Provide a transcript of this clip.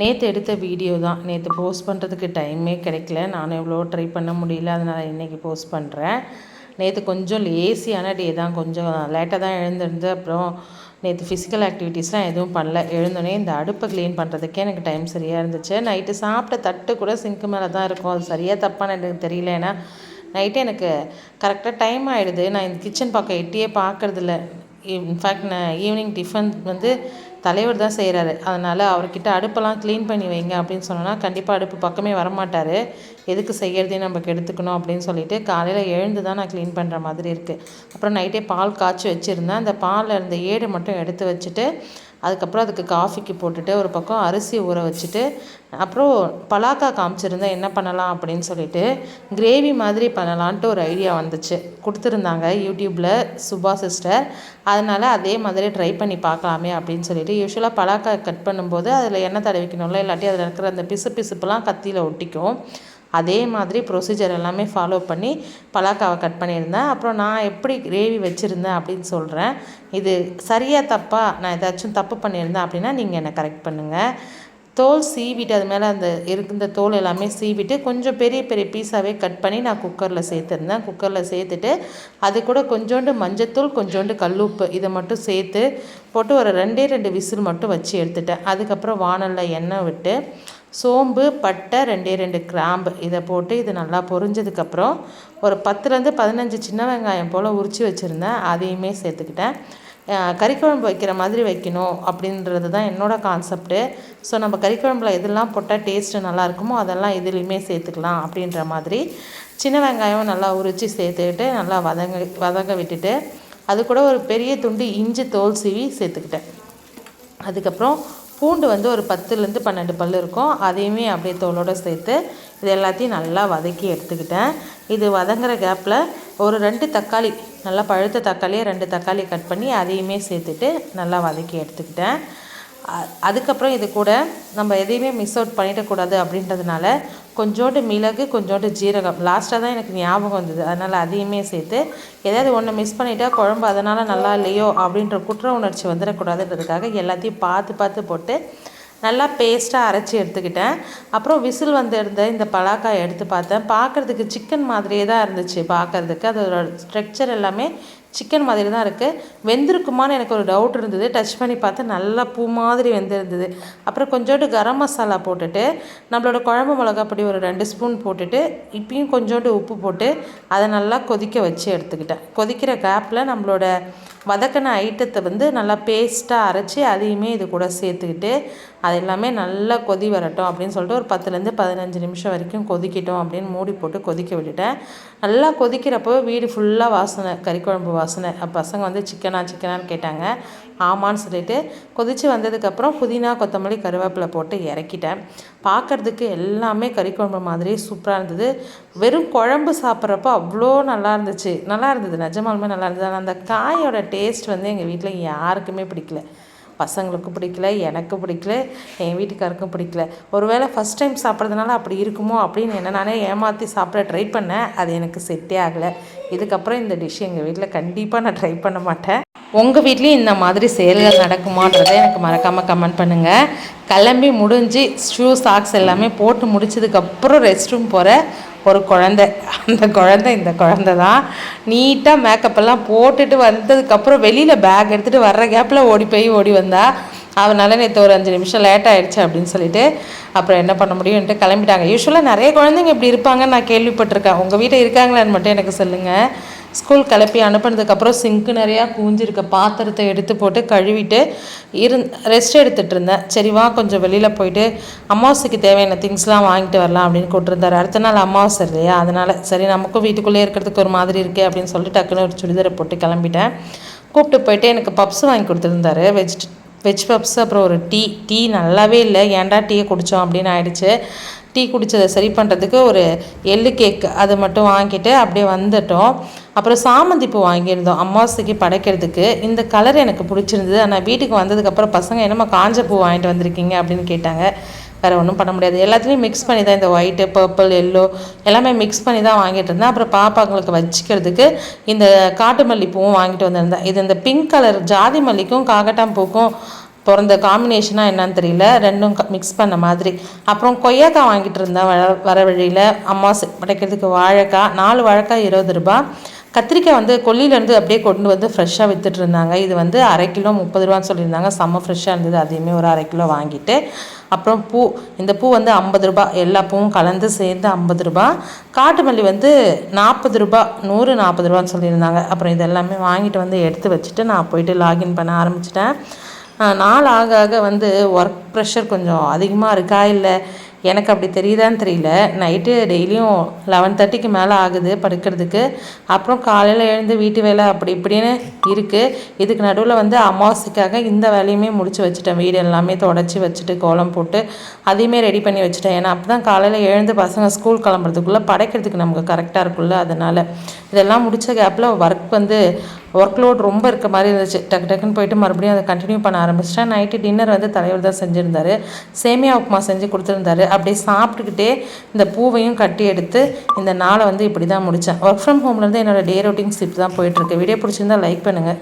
நேற்று எடுத்த வீடியோ தான். நேற்று போஸ்ட் பண்ணுறதுக்கு டைமே கிடைக்கல. நானும் எவ்வளோ ட்ரை பண்ண முடியல. அதனால் இன்றைக்கி போஸ்ட் பண்ணுறேன் நேற்று கொஞ்சம் லேசியான டே தான். கொஞ்சம் லேட்டாக தான் எழுந்திருந்து அப்புறம் நேற்று ஃபிசிக்கல் ஆக்டிவிட்டீஸ்லாம் எதுவும் பண்ணல. எழுந்தோடனே இந்த அடுப்பை க்ளீன் பண்ணுறதுக்கே எனக்கு டைம் சரியாக இருந்துச்சு. நைட்டு சாப்பிட்ட தட்டு கூட சிங்க்கு மேலே தான் இருக்கும். அது சரியாக தப்பான எனக்கு தெரியல. ஏன்னா நைட்டு எனக்கு கரெக்டாக டைம் ஆகிடுது நான் இந்த கிச்சன் பக்கம் எட்டியே பார்க்குறதில்ல. இன்ஃபேக்ட் நான் ஈவினிங் டிஃபன் வந்து தலைவர் தான் செய்கிறாரு அதனால் அவர்கிட்ட அடுப்பெல்லாம் க்ளீன் பண்ணி வைங்க அப்படின்னு சொன்னோன்னா கண்டிப்பாக அடுப்பு பக்கமே வரமாட்டார். எதுக்கு செய்கிறதையும் நம்ம கெடுத்துக்கணும் அப்படின்னு சொல்லிட்டு காலையில் எழுந்து தான் நான் க்ளீன் பண்ணுற மாதிரி இருக்குது அப்புறம் நைட்டே பால் காய்ச்சி வச்சுருந்தேன். அந்த பாலில் இருந்த ஏடு மட்டும் எடுத்து வச்சுட்டு அதுக்கப்புறம் அதுக்கு காஃபிக்கு போட்டுட்டு ஒரு பக்கம் அரிசி ஊற வச்சுட்டு அப்புறம் பலாக்கா காமிச்சிருந்தேன் என்ன பண்ணலாம் அப்படின்னு சொல்லிட்டு கிரேவி மாதிரி பண்ணலான்ட்டு ஒரு ஐடியா வந்துச்சு. கொடுத்துருந்தாங்க யூடியூப்பில் சுபா சிஸ்டர். அதனால் அதே மாதிரி ட்ரை பண்ணி பார்க்கலாமே அப்படின்னு சொல்லிட்டு யூஸ்வலாக பலாக்கா கட் பண்ணும்போது அதில் எண்ணெய் தடவிக்கணும்ல இல்லாட்டி அதில் இருக்கிற அந்த பிசு பிசுப்புலாம் கத்தியில் ஒட்டிக்கும். அதே மாதிரி ப்ரொசீஜர் எல்லாமே ஃபாலோ பண்ணி பலாக்காவை கட் பண்ணியிருந்தேன். அப்புறம் நான் எப்படி கிரேவி வச்சுருந்தேன் அப்படின்னு சொல்கிறேன் இது சரியாக தப்பாக நான் ஏதாச்சும் தப்பு பண்ணியிருந்தேன் அப்படின்னா நீங்கள் என்னை கரெக்ட் பண்ணுங்கள் தோல் சீவிட்டு அது மேலே அந்த இருந்த தோல் எல்லாமே சீவிட்டு கொஞ்சம் பெரிய பெரிய பீஸாகவே கட் பண்ணி நான் குக்கரில் சேர்த்துருந்தேன். குக்கரில் சேர்த்துட்டு அது கூட கொஞ்சோண்டு மஞ்சத்தூள் கொஞ்சோண்டு கல்லுப்பு இதை மட்டும் சேர்த்து போட்டு ஒரு ரெண்டே ரெண்டு விசில் மட்டும் வச்சு எடுத்துட்டேன். அதுக்கப்புறம் வானலில் எண்ணெய் விட்டு சோம்பு பட்டை ரெண்டே ரெண்டு கிராம்பு. இதை போட்டு இது நல்லா பொரிஞ்சதுக்கப்புறம் ஒரு பத்துலேருந்து பதினஞ்சு சின்ன வெங்காயம் போல் உரித்து வச்சுருந்தேன். அதையுமே சேர்த்துக்கிட்டேன். கறிக்குழம்பு வைக்கிற மாதிரி வைக்கணும் அப்படின்றது தான் என்னோடய கான்செப்ட்டு ஸோ நம்ம கறிக்குழம்புல எதெல்லாம் போட்டால் டேஸ்ட்டு நல்லா இருக்குமோ அதெல்லாம் இதுலேயுமே சேர்த்துக்கலாம் அப்படின்ற மாதிரி சின்ன வெங்காயம் நல்லா உரித்து சேர்த்துக்கிட்டு நல்லா வதங்க வதங்க விட்டுட்டு அது கூட ஒரு பெரிய துண்டு இஞ்சி தோல் சீவி சேர்த்துக்கிட்டேன். அதுக்கப்புறம் பூண்டு வந்து ஒரு பத்துலேருந்து பன்னெண்டு பல் இருக்கும். அதையுமே அப்படியே தோலோடு சேர்த்து இது எல்லாத்தையும் நல்லா வதக்கி எடுத்துக்கிட்டேன். இது வதங்குற கேப்பில் ஒரு ரெண்டு தக்காளி நல்லா பழுத்த தக்காளியை ரெண்டு தக்காளி கட் பண்ணி அதையுமே சேர்த்துட்டு நல்லா வதக்கி எடுத்துக்கிட்டேன். அதுக்கப்புறம் இது கூட நம்ம எதையுமே மிஸ் அவுட் பண்ணிடக்கூடாது அப்படின்றதுனால கொஞ்சோண்டு மிளகு கொஞ்சோண்டு ஜீரகம். லாஸ்ட்டாக தான் எனக்கு ஞாபகம் வந்தது. அதனால் அதையுமே சேர்த்து ஏதாவது ஒன்று மிஸ் பண்ணிட்டா குழம்பு அதனால் நல்லா இல்லையோ அப்படின்ற குற்ற உணர்ச்சி வந்துடக்கூடாதுன்றதுக்காக எல்லாத்தையும் பார்த்து பார்த்து போட்டு நல்லா பேஸ்ட்டாக அரைச்சி எடுத்துக்கிட்டேன். அப்புறம் விசில் வந்து இருந்த இந்த பலாக்காய் எடுத்து பார்த்தேன். பார்க்குறதுக்கு சிக்கன் மாதிரியே தான் இருந்துச்சு பார்க்குறதுக்கு. அதோட ஸ்ட்ரக்சர் எல்லாமே சிக்கன் மாதிரி தான் இருக்குது வெந்திருக்குமான்னு எனக்கு ஒரு டவுட் இருந்தது. டச் பண்ணி பார்த்தா நல்லா பூ மாதிரி வெந்திருந்தது. அப்புறம் கொஞ்சோண்டு கரம் மசாலா போட்டுட்டு நம்மளோட குழம்பு மிளகா பொடி ஒரு ரெண்டு ஸ்பூன் போட்டுட்டு இப்பயும் கொஞ்சோண்டு உப்பு போட்டு அதை நல்லா கொதிக்க வச்சு எடுத்துக்கிட்டேன். கொதிக்கிற கேப்பில் நம்மளோட வதக்கின ஐட்டத்தை வந்து நல்லா பேஸ்ட்டாக அரைச்சி அதையுமே இது கூட சேர்த்துக்கிட்டு அது எல்லாமே நல்லா கொதி வரட்டும் அப்படின்னு சொல்லிட்டு ஒரு பத்துலேருந்து பதினஞ்சு நிமிஷம் வரைக்கும் கொதிக்கட்டும் அப்படின்னு மூடி போட்டு கொதிக்க விட்டுட்டேன். நல்லா கொதிக்கிறப்போ வீடு ஃபுல்லாக வாசனை கறிக்குழம்பு வாசனை. பசங்க வந்து சிக்கனா சிக்கனான்னு கேட்டாங்க. ஆமான்னு சொல்லிட்டு கொதித்து வந்ததுக்கப்புறம் புதினா கொத்தமல்லி கருவேப்பிலை போட்டு இறக்கிட்டேன். பார்க்குறதுக்கு எல்லாமே கறிக்குழம்பு மாதிரி சூப்பராக இருந்தது. வெறும் குழம்பு சாப்பிட்றப்போ அவ்வளோ நல்லா இருந்துச்சு. நல்லா இருந்தது. நிஜமாலுமே நல்லா இருந்தது. ஆனால் அந்த காயோட டேஸ்ட் வந்து எங்கள் வீட்டில் யாருக்குமே பிடிக்கல. பசங்களுக்கும் பிடிக்கல எனக்கும் பிடிக்கல என் வீட்டுக்காருக்கும் பிடிக்கல. ஒருவேளை ஃபஸ்ட் டைம் சாப்பிட்றதுனால அப்படி இருக்குமோ அப்படின்னு என்ன நானே ஏமாற்றி சாப்பிட ட்ரை பண்ணேன். அது எனக்கு செட்டே ஆகலை. இதுக்கப்புறம் இந்த டிஷ் எங்கள் வீட்டில் கண்டிப்பாக நான் ட்ரை பண்ண மாட்டேன். உங்கள் வீட்லேயும் இந்த மாதிரி செயல்கள் நடக்குமான்றதை எனக்கு மறக்காமல் கமெண்ட் பண்ணுங்கள் கிளம்பி முடிஞ்சு ஷூ சாக்ஸ் எல்லாமே போட்டு முடிச்சதுக்கப்புறம் ரெஸ்ட் ரூம் போகிற ஒரு குழந்த. அந்த குழந்த இந்த குழந்த தான் நீட்டாக மேக்கப்பெல்லாம் போட்டுட்டு வந்ததுக்கப்புறம் வெளியில் பேக் எடுத்துகிட்டு வர்ற கேப்பில் ஓடி போய் ஓடி வந்தா அதனால நேற்று ஒரு அஞ்சு நிமிஷம் லேட் ஆகிடுச்சு அப்படின்னு சொல்லிட்டு அப்புறம் என்ன பண்ண முடியும்ன்ட்டு கிளம்பிட்டாங்க. யூஸ்வலாக நிறைய குழந்தைங்க இப்படி இருப்பாங்கன்னு நான் கேள்விப்பட்டிருக்கேன். உங்கள் வீட்டை இருக்காங்களான்னு மட்டும் எனக்கு சொல்லுங்கள் ஸ்கூல் கிளப்பி அனுப்புனதுக்கப்புறம் சிங்க்கு நிறையா கூஞ்சிருக்க பாத்திரத்தை எடுத்து போட்டு கழுவிட்டு இருந் ரெஸ்ட் எடுத்துகிட்டு இருந்தேன். சரி வா கொஞ்சம் வெளியில் போயிட்டு அமாவாசைக்கு தேவையான திங்ஸ்லாம் வாங்கிட்டு வரலாம் அப்படின்னு கூப்பிட்டுருந்தாரு. அடுத்த நாள் அமாவாசை இல்லையா? அதனால் சரி நமக்கும் வீட்டுக்குள்ளே இருக்கிறதுக்கு ஒரு மாதிரி இருக்கே அப்படின்னு சொல்லிட்டு டக்குன்னு ஒரு சுடிதாரை போட்டு கிளம்பிட்டேன். கூப்பிட்டு போயிட்டு எனக்கு பப்ஸ் வாங்கி கொடுத்துருந்தாரு. வெஜ் வெஜ் பப்ஸ் அப்புறம் ஒரு டீ டீ நல்லாவே இல்லை. ஏன்டா டீயை குடித்தோம் அப்படின்னு ஆயிடுச்சு. டீ குடித்ததை சரி பண்ணுறதுக்கு ஒரு எள்ளு கேக் அதை மட்டும் வாங்கிட்டு அப்படியே வந்துட்டோம். அப்புறம் சாமந்தி பூ வாங்கியிருந்தோம் அம்மாவாசைக்கு படைக்கிறதுக்கு. இந்த கலர் எனக்கு பிடிச்சிருந்தது. ஆனால் வீட்டுக்கு வந்ததுக்கப்புறம் பசங்க என்னம்மா காஞ்ச பூ வாங்கிட்டு வந்திருக்கீங்க? அப்படின்னு கேட்டாங்க. வேறு ஒன்றும் பண்ண முடியாது. எல்லாத்துலேயும் மிக்ஸ் பண்ணி தான் இந்த ஒயிட்டு பர்பிள் எல்லோ எல்லாமே மிக்ஸ் பண்ணி தான் வாங்கிட்டு இருந்தேன். அப்புறம் பாப்பாங்களுக்கு வச்சுக்கிறதுக்கு இந்த காட்டு மல்லி பூவும் வாங்கிட்டு வந்திருந்தேன். இது இந்த பிங்க் கலர் ஜாதி மல்லிக்கும் காகட்டாம் பூக்கும் பிறந்த காம்பினேஷனாக என்னன்னு தெரியல. ரெண்டும் மிக்ஸ் பண்ண மாதிரி. அப்புறம் கொய்யாக்காய் வாங்கிட்டு இருந்தேன் வர வர வழியில். அம்மாசை படைக்கிறதுக்கு வாழைக்காய் நாலு வாழைக்காய் இருபது ரூபாய். கத்திரிக்காய் வந்து கொல்லியிலேருந்து அப்படியே கொண்டு வந்து ஃப்ரெஷ்ஷாக விற்றுட்டு இருந்தாங்க. இது வந்து அரை கிலோ முப்பது ரூபான்னு சொல்லியிருந்தாங்க. செம்ம ஃப்ரெஷ்ஷாக இருந்தது. அதையுமே ஒரு அரை கிலோ வாங்கிட்டு அப்புறம் பூ இந்த பூ வந்து ஐம்பது ரூபா. எல்லா பூவும் கலந்து சேர்ந்து ஐம்பது ரூபா. காட்டு மல்லி வந்து நாற்பது ரூபா நூறு நாற்பது ரூபான்னு சொல்லியிருந்தாங்க. அப்புறம் இது எல்லாமே வாங்கிட்டு வந்து எடுத்து வச்சுட்டு நான் போயிட்டு லாகின் பண்ண ஆரம்பிச்சிட்டேன். நாள் ஆக ஆக வந்து ஒர்க் ப்ரெஷர் கொஞ்சம் அதிகமாக இருக்கா? இல்லை எனக்கு அப்படி தெரியுதான்னு தெரியல. நைட்டு டெய்லியும் லெவன் தேர்ட்டிக்கு மேலே ஆகுது படுக்கிறதுக்கு. அப்புறம் காலையில் எழுந்து வீட்டு வேலை அப்படி இப்படின்னு இருக்குது இதுக்கு நடுவில் வந்து அமாவாசைக்காக இந்த வேலையுமே முடிச்சு வச்சுட்டேன். வீடு எல்லாமே தொடச்சி வச்சுட்டு கோலம் போட்டு அதையுமே ரெடி பண்ணி வச்சுட்டேன். ஏன்னா அப்போ தான் காலையில் எழுந்து பசங்க ஸ்கூல் கிளம்புறதுக்குள்ளே படைக்கிறதுக்கு நமக்கு கரெக்டாக இருக்குல்ல அதனால். இதெல்லாம் முடித்த கேப்பில் ஒர்க் வந்து ஒர்க் லோட் ரொம்ப இருக்க மாதிரி இருந்துச்சு. டக்கு டக்குன்னு போயிட்டு மறுபடியும் அதை கண்டினியூ பண்ண ஆரம்பிச்சிட்டேன். நைட்டு டின்னர் வந்து தலைவர் தான் செஞ்சுருந்தாரு. சேமியா உப்புமா செஞ்சு கொடுத்துருந்தாரு. அப்படியே சாப்பிட்டுக்கிட்டே இந்த பூவையும் கட்டி எடுத்து இந்த நாளை வந்து இப்படி தான் முடித்தேன் ஒர்க் ஃப்ரம் ஹோம்லேருந்து என்னோடய டே ரொட்டீன்ஸ் இப்படி தான் போயிட்டுருக்கு வீடியோ பிடிச்சிருந்தா லைக் பண்ணுங்கள்